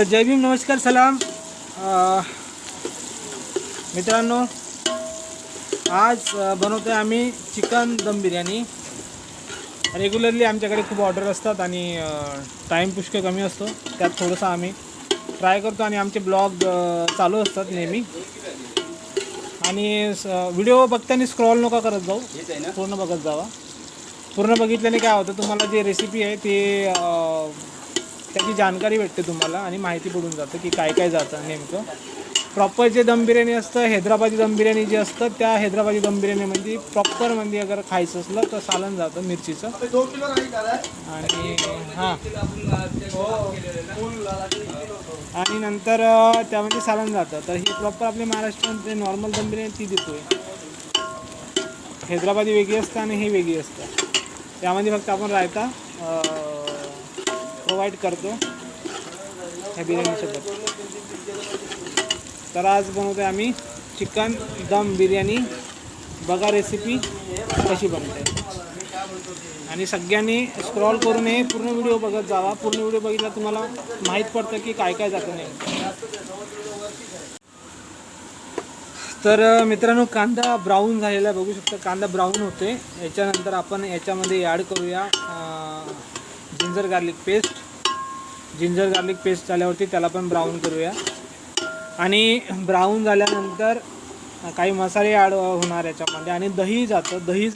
तर जय भीम नमस्कार सलाम. मित्रांनो आज बनवतो आहे आम्ही चिकन दम बिर्याणी. रेग्युलरली आमच्याकडे खूप ऑर्डर असतात आणि टाईम पुष्कळ कमी असतो. त्यात थोडंसं आम्ही ट्राय करतो आणि आमचे ब्लॉग चालू असतात नेहमी. आणि व्हिडिओ बघताना स्क्रॉल नका करत जाऊ. पूर्ण बघत जावा. पूर्ण बघितल्याने काय होतं तुम्हाला जी रेसिपी आहे ती त्याची जाणकारी भेटते तुम्हाला आणि माहिती पडून जातं की काय काय जातं नेमकं. प्रॉपर जे दम बिर्याणी असतं हैदराबादी दम बिर्याणी जी असतं त्या हैदराबादी दम बिर्याणीमध्ये प्रॉपर म्हणजे अगर खायचं असलं तर सालन जातं मिरचीचं. आणि हां. आणि नंतर त्यामध्ये सालन जातं. तर ही प्रॉपर आपली महाराष्ट्रामध्ये नॉर्मल दम बिर्याणी ती देतोय. हैदराबादी वेगळी असते आणि ही वेगळी असते. त्यामध्ये फक्त आपण रायता प्रोव्हाइड करतो ह्या बिर्याणीसोबत. तर आज बनवतोय आम्ही चिकन दम बिर्याणी. बघा रेसिपी कशी बनते. आणि सगळ्यांनी स्क्रॉल करून हे पूर्ण व्हिडिओ बघत जावा. पूर्ण व्हिडिओ बघितला तुम्हाला माहीत पडतं की काय काय जातं नाही तर मित्रांनो कांदा ब्राऊन झालेला आहे. बघू शकता कांदा ब्राऊन होते याच्यानंतर आपण याच्यामध्ये ॲड करूया ginger garlic paste ginger garlic paste झाल्यावरती त्याला पण ब्राऊन करूया. आणि ब्राऊन झाल्यानंतर काही मसाले ॲड होणार याच्यामध्ये. आणि दही जातं. दही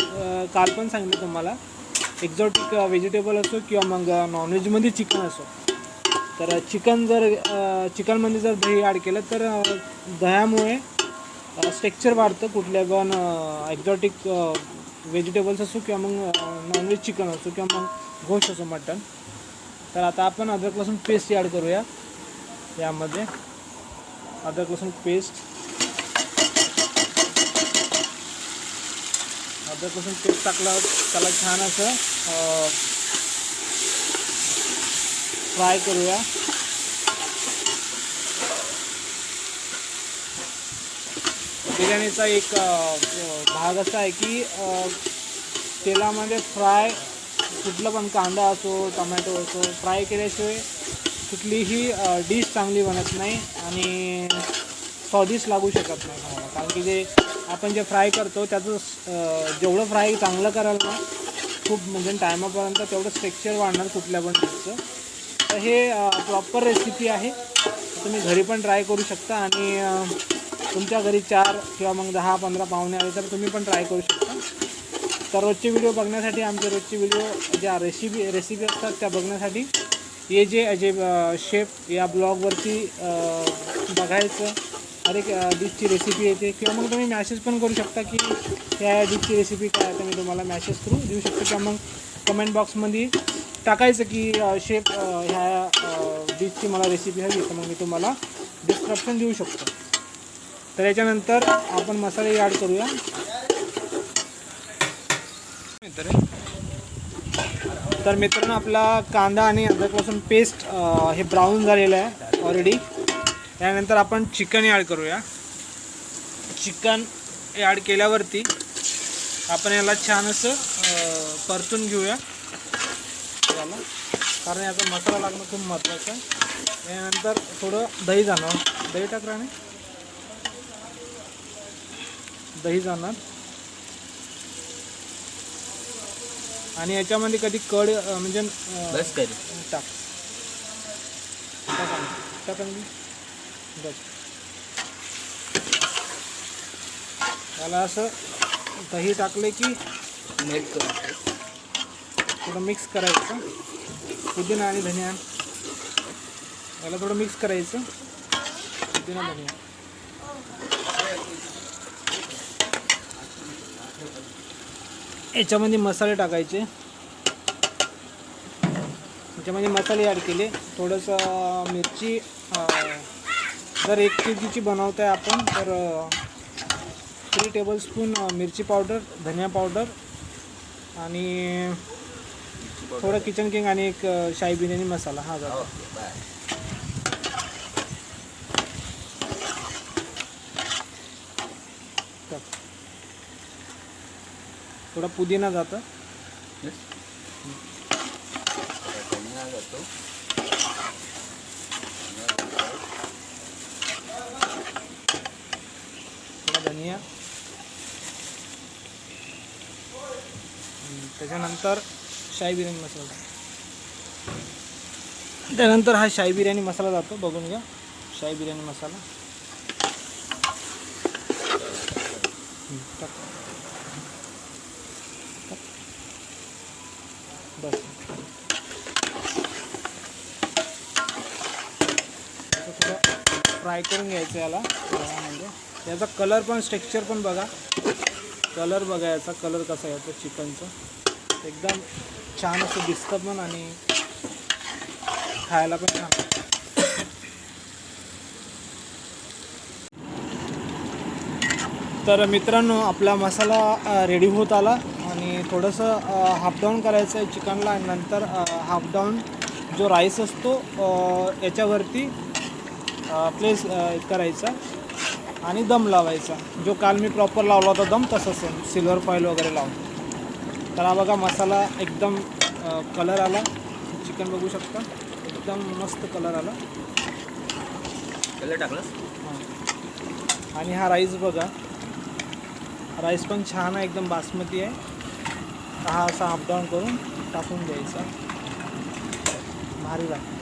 काल पण सांगितलं तुम्हाला. एक्झॉटिक व्हेजिटेबल असो किंवा मग नॉनव्हेजमध्ये चिकन असो. तर चिकन जर चिकनमध्ये जर दही ॲड केलं तर दह्यामुळे स्ट्रेक्चर वाढतं कुठल्या पण एक्झॉटिक व्हेजिटेबल्स असो किंवा मग नॉनव्हेज चिकन असो किंवा मग घोष असो मटन. तर आता आपण अद्रक लसूण पेस्ट ॲड करूया. यामध्ये अद्रक लसूण पेस्ट अद्रक लसूण पेस्ट टाकलं त्याला छान असं फ्राय करूया. बिर्याणीचा एक भाग असा आहे की तेलामध्ये फ्राय कुठलं पण कांदा असो टोमॅटो असो फ्राय केल्याशिवाय कुठलीही डिश चांगली बनत नाही आणि स्वादिष्ट लागू शकत नाही तुम्हाला कारण की जे आपण जे फ्राय करतो त्याचं जेवढं फ्राय चांगलं कराल ना खूप म्हणजे टायमापर्यंत तेवढं टेक्स्चर वाढणार कुठल्या पण डिशचं तर हे प्रॉपर रेसिपी आहे. तुम्ही घरी पण ट्राय करू शकता आणि तुमच्या घरी चार किंवा मग दहा पंधरा पाहुणे आले तर तुम्ही पण ट्राय करू शकता. तर रोजचे व्हिडिओ बघण्यासाठी आमचे रोजचे व्हिडिओ ज्या रेसिपी रेसिपी असतात त्या बघण्यासाठी हे जे जे शेफ या ब्लॉगवरती बघायचं. हर एक डिशची रेसिपी येते. किंवा मग तुम्ही मॅसेज पण करू शकता की या डिशची रेसिपी काय आहे तर मी तुम्हाला मॅसेज थ्रू देऊ शकतो. किंवा मग कमेंट बॉक्समध्ये टाकायचं की शेफ ह्या डिशची मला रेसिपी हवी तर मग मी तुम्हाला डिस्क्रिप्शन देऊ शकतो. तर याच्यानंतर आपण मसाले ॲड करूया. तर मित्रांनो आपला कांदा आणि अद्रकपासून पेस्ट हे ब्राऊन झालेलं आहे ऑलरेडी त्यानंतर आपण चिकन ॲड करूया. चिकन ॲड केल्यावरती आपण याला छान असं परतून घेऊया. याला. कारण याचा मसाला लागणं खूप महत्त्वाचं आहे. त्यानंतर थोडं दही जाणार. दही टाकणार दही जाणार. आणि याच्यामध्ये कधी कड अ, म्हणजे अ, बस कर. टाक. टाक. आणि- टाक आणि बस. त्याला असं दही टाकले की नेट कर थोडं मिक्स करायचं. पुदिना आणि धनिया. याला थोडं मिक्स करायचं. पुदिना धनिया. याच्यामध्ये मसाले टाकायचे. याच्यामध्ये मसाले ॲड केले. थोडंसं मिरची जर एक के जीची बनवत आहे आपण तर थ्री टेबलस्पून मिरची पावडर धनिया पावडर आणि थोडं किचन किंग आणि एक शाही बिर्याणी मसाला. हा जातो थोडा पुदिना जातं. जातो धनिया. त्याच्यानंतर शाही बिर्याणी मसाला त्यानंतर हा शाही बिर्याणी मसाला जातो बघून घ्या. शाही बिर्याणी मसाला. फ्राय करून घ्यायचं याला. म्हणजे. याचा कलर पण स्ट्रेक्चर पण बघा. कलर बघा याचा कलर कसा याचा चिकनचं एकदम छान असं दिसतं पण आणि खायला पण छान. तर मित्रांनो आपला मसाला रेडी होत आला. आणि थोडंसं हाफ डाऊन करायचं आहे चिकनला नंतर हाफ डाऊन जो राईस असतो याच्यावरती प्लेस करायचा आणि दम लावायचा. जो काल मी प्रॉपर लावला होता दम तसंच सेम सिल्वर फॉईल वगैरे लावून. तर हा बघा मसाला एकदम कलर आला. चिकन बघू शकता. एकदम मस्त कलर आला. कलर टाकलंस? हां. आणि हा राईस बघा. राईस पण छान आहे एकदम बासमती आहे. हा असा अपडाऊन करून टाकून द्यायचा. भारी लागतो.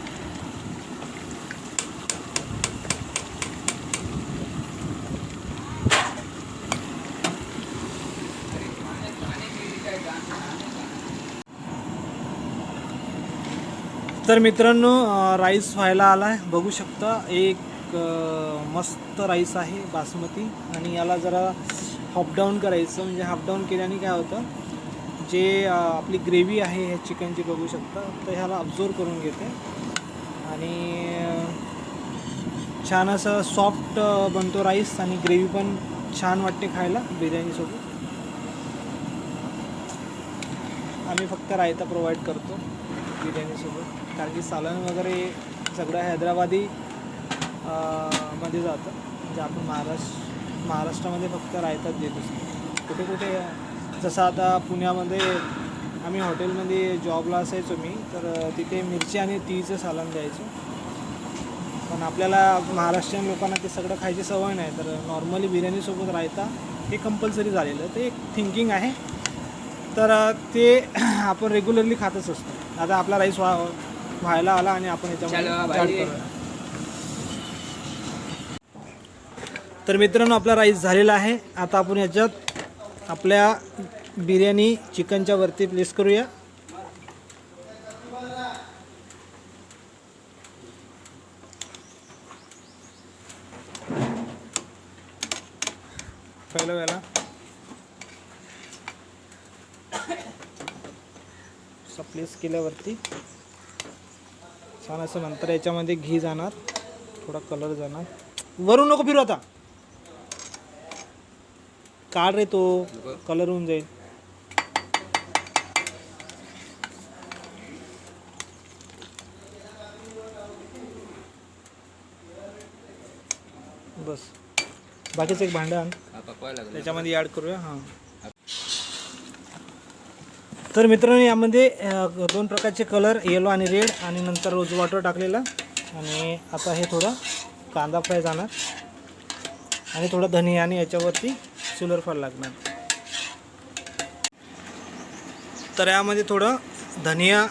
तर मित्रांनो राईस व्हायला आला आहे बघू शकता एक मस्त राईस आहे बासमती. आणि याला जरा हाफडाऊन करायचं. म्हणजे हाफडाऊन केल्याने काय होतं जे आपली ग्रेव्ही आहे ह्या चिकनची बघू शकता. तर ह्याला अब्झोर्व करून घेते. आणि छान असं सॉफ्ट बनतो राईस. आणि ग्रेव्ही पण छान वाटते खायला बिर्याणीसोबत आम्ही फक्त रायता प्रोव्हाइड करतो बिर्याणीसोबत कारण की सालन वगैरे सगळं हैदराबादी मध्ये जातं. म्हणजे आपण महाराष्ट्र महाराष्ट्रामध्ये फक्त राहतात देत असतो कुठे कुठे जसं आता पुण्यामध्ये आम्ही हॉटेलमध्ये जॉबला असायचो मी तर तिथे मिरची आणि तीचं सालन द्यायचो. पण आपल्याला महाराष्ट्रीयन लोकांना ते सगळं खायची सवय नाही तर नॉर्मली बिर्याणीसोबत रायता हे कंपल्सरी झालेलं. ते एक थिंकिंग आहे. तर ते आपण रेग्युलरली खातच असतो. आता आपला राईस वा व्हायला आला आणि आपण याच्यामध्ये. तर मित्रांनो आपला राईस झालेला आहे. आता आपण याच्यात आपल्या बिर्याणी चिकनच्या वरती प्लेस करूया. पहिलं वेळेला. प्लेस केल्यावरती छान असं नंतर याच्यामध्ये घी जाणार. थोडा कलर जाणार. वरून नको फिरू आता. काढ रे तो. कलर होऊन जाईल. बस. बाकीचं एक भांडं आण. पकवायला लागला. त्याच्यामध्ये ॲड करूया. हां. तर मित्रांनो यामध्ये दोन प्रकारचे कलर येलो आणि रेड आणि नंतर रोज वॉटर टाकलेला. आणि आता हे थोडं कांदा फ्राय जाणार. आणि थोडं धनिया आणि याच्यावरती सिल्वर फ्राय लागणार. तर यामध्ये थोडं धनिया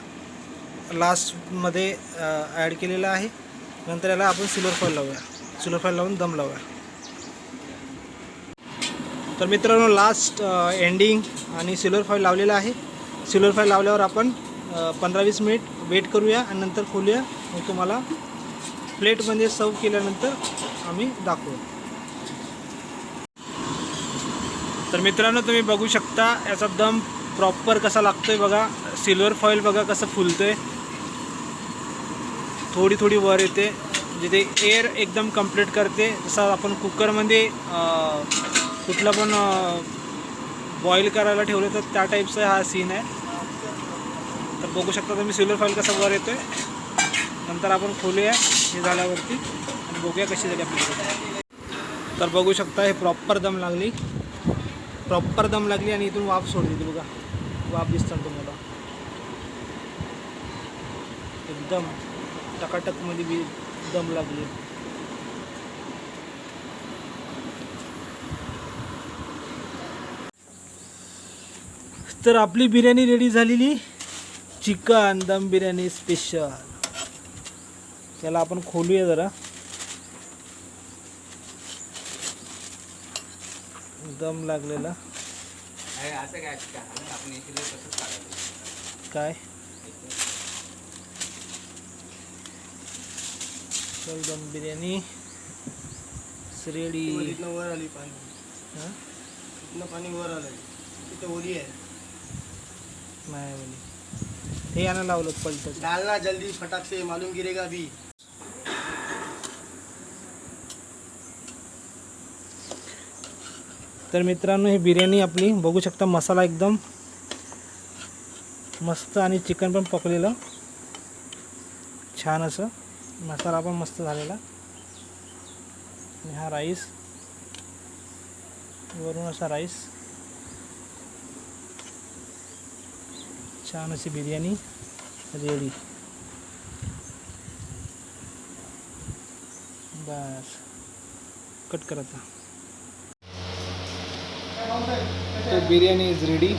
लास्टमध्ये ॲड केलेलं आहे. नंतर याला आपण सिल्वर फॉल लावूया. सिल्वर फ्राय लावून दम लावूया. तर मित्रांनो लास्ट एंडिंग आणि सिल्वर फॉईल लावलेला आहे. सिल्वर फॉईल लावल्यावर आपण पंधरा वीस मिनिट वेट करूया आणि नंतर खोलूया. मग तुम्हाला प्लेटमध्ये सर्व केल्यानंतर आम्ही दाखवू. तर मित्रांनो तुम्ही बघू शकता याचा दम प्रॉपर कसा लागतोय बघा. सिल्वर फॉईल बघा कसं फुलतोय. थोडी थोडी वर येते. म्हणजे ते एअर एकदम कंप्लीट करते. जसं आपण कुकरमध्ये कुठला कुठलं पण बॉईल करायला ठेवलं तर त्या टाईपचा हा सीन आहे. तर बघू शकता तुम्ही सिल्वर फॉईल कसा वर येतोय. नंतर आपण खोलूया हे झाल्यावरती आणि बघूया कशी झाली आपली तर बघू शकता हे प्रॉपर दम लागली. प्रॉपर दम लागली आणि इथून वाफ सोडली ती बघा. वाफ दिसतात तुम्हाला. एकदम टकाटकमध्ये बी दम लागली. तर आपली बिर्याणी रेडी झालेली. चिकन दम बिर्याणी स्पेशल त्याला आपण खोलूया जरा. दम लागलेला. काय? दम बिर्याणी. रेडी पाणी. वर आलं तिथे ओली आहे. नाही बोली हे यानं लावलं पलटच डालना जल्दी फटाक से मालूम गिरेगा भी. तर मित्रांनो ही बिर्याणी आपली बघू शकता मसाला एकदम मस्त आणि चिकन पण पकलेलं छान असं. मसाला पण मस्त झालेला. आणि हा राईस. वरून असा राईस. छान अशी बिर्याणी रेडी बस कट करत तो बिर्याणी इज रेडी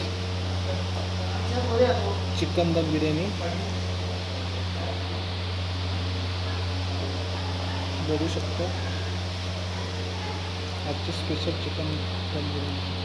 चिकन दम बिर्याणी बघू शकतो आजची स्पेशल चिकन दम बिर्याणी